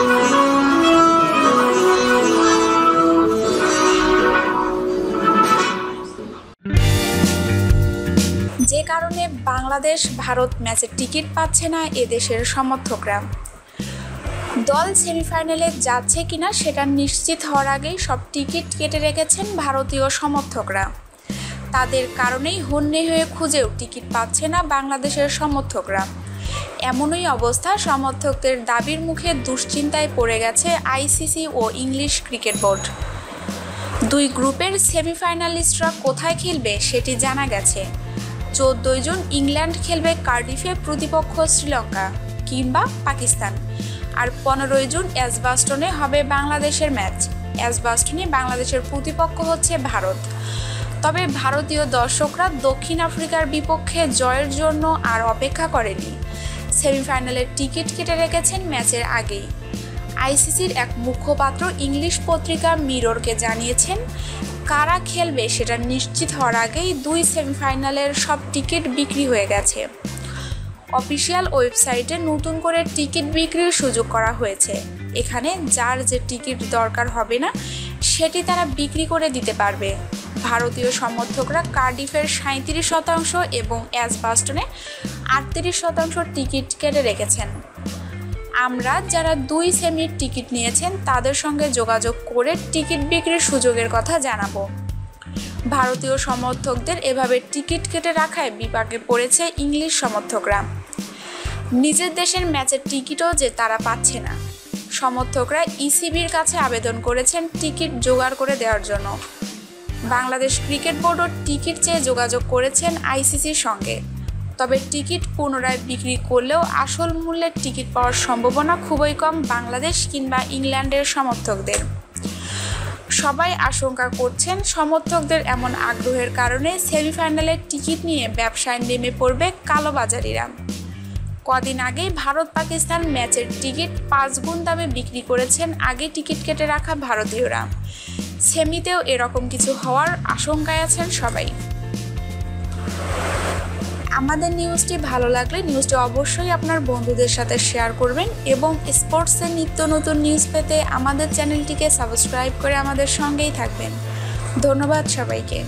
যে কারণে বাংলাদেশ, ভারত ম্যাচের টিকিট পাচ্ছে না এদেশের সমর্থকরা। দল সেমিফাইনালে যাচ্ছে কিনা সেটা নিশ্চিত হওয়ার আগেই সব টিকিট কেটে রেখেছেন ভারতীয় সমর্থকরা। তাদের কারণেই হন্যে হয়ে খুঁজেও টিকিট পাচ্ছে না বাংলাদেশের সমর্থকরা। এমনই অবস্থা সমর্থকদের দাবির মুখে দুশ্চিন্তায় পড়ে গেছে আইসিসি ও ইংলিশ ক্রিকেট বোর্ড। দুই গ্রুপের সেমিফাইনালিস্টরা কোথায় খেলবে সেটি জানা গেছে। চোদ্দই জুন ইংল্যান্ড খেলবে কার্ডিফে প্রতিপক্ষ শ্রীলঙ্কা কিংবা পাকিস্তান। আর পনেরোই জুন অ্যাসবাস্টনে হবে বাংলাদেশের ম্যাচ। অ্যাসবাস্টনে বাংলাদেশের প্রতিপক্ষ হচ্ছে ভারত। তবে ভারতীয় দর্শকরা দক্ষিণ আফ্রিকার বিপক্ষে জয়ের জন্য আর অপেক্ষা করেনি। সেমিফাইনালের টিকিট কেটে রেখেছেন ম্যাচের আগেই। আইসিসির এক মুখপাত্র ইংলিশ পত্রিকা মিররকে জানিয়েছেন, কারা খেলবে সেটা নিশ্চিত হওয়ার আগেই দুই সেমিফাইনালের সব টিকিট বিক্রি হয়ে গেছে। অফিসিয়াল ওয়েবসাইটে নতুন করে টিকিট বিক্রির সুযোগ করা হয়েছে। এখানে যার যে টিকিট দরকার হবে না, সেটি তারা বিক্রি করে দিতে পারবে। ভারতীয় সমর্থকরা কার্ডিফের সাঁত্রিশ শতাংশ এবং অ্যাসবাস্টনে আটত্রিশ শতাংশ টিকিট কেটে রেখেছেন। আমরা যারা দুই সেমির টিকিট নিয়েছেন, তাদের সঙ্গে যোগাযোগ করে টিকিট বিক্রির সুযোগের কথা জানাব। ভারতীয় সমর্থকদের এভাবে টিকিট কেটে রাখায় বিপাকে পড়েছে ইংলিশ সমর্থকরা। নিজের দেশের ম্যাচের টিকিটও যে তারা পাচ্ছে না। সমর্থকরা ইসিবির কাছে আবেদন করেছেন টিকিট জোগাড় করে দেওয়ার জন্য। বাংলাদেশ ক্রিকেট বোর্ডও টিকিট চেয়ে যোগাযোগ করেছেন আইসিসির সঙ্গে। তবে টিকিট পুনরায় বিক্রি করলেও আসল মূল্যের টিকিট পাওয়ার সম্ভাবনা খুবই কম বাংলাদেশ কিংবা ইংল্যান্ডের সমর্থকদের। সবাই আশঙ্কা করছেন সমর্থকদের এমন আগ্রহের কারণে সেমিফাইনালের টিকিট নিয়ে ব্যবসায় নেমে পড়বে কালোবাজারিরা। কদিন আগেই ভারত পাকিস্তান ম্যাচের টিকিট পাঁচ গুণ দামে বিক্রি করেছেন আগে টিকিট কেটে রাখা ভারতীয়রা। সেমিতেও এরকম কিছু হওয়ার আশঙ্কায় আছেন সবাই। আমাদের নিউজটি ভালো লাগলে নিউজটি অবশ্যই আপনার বন্ধুদের সাথে শেয়ার করবেন এবং স্পোর্টসের নিত্য নতুন নিউজ পেতে আমাদের চ্যানেলটিকে সাবস্ক্রাইব করে আমাদের সঙ্গেই থাকবেন। ধন্যবাদ সবাইকে।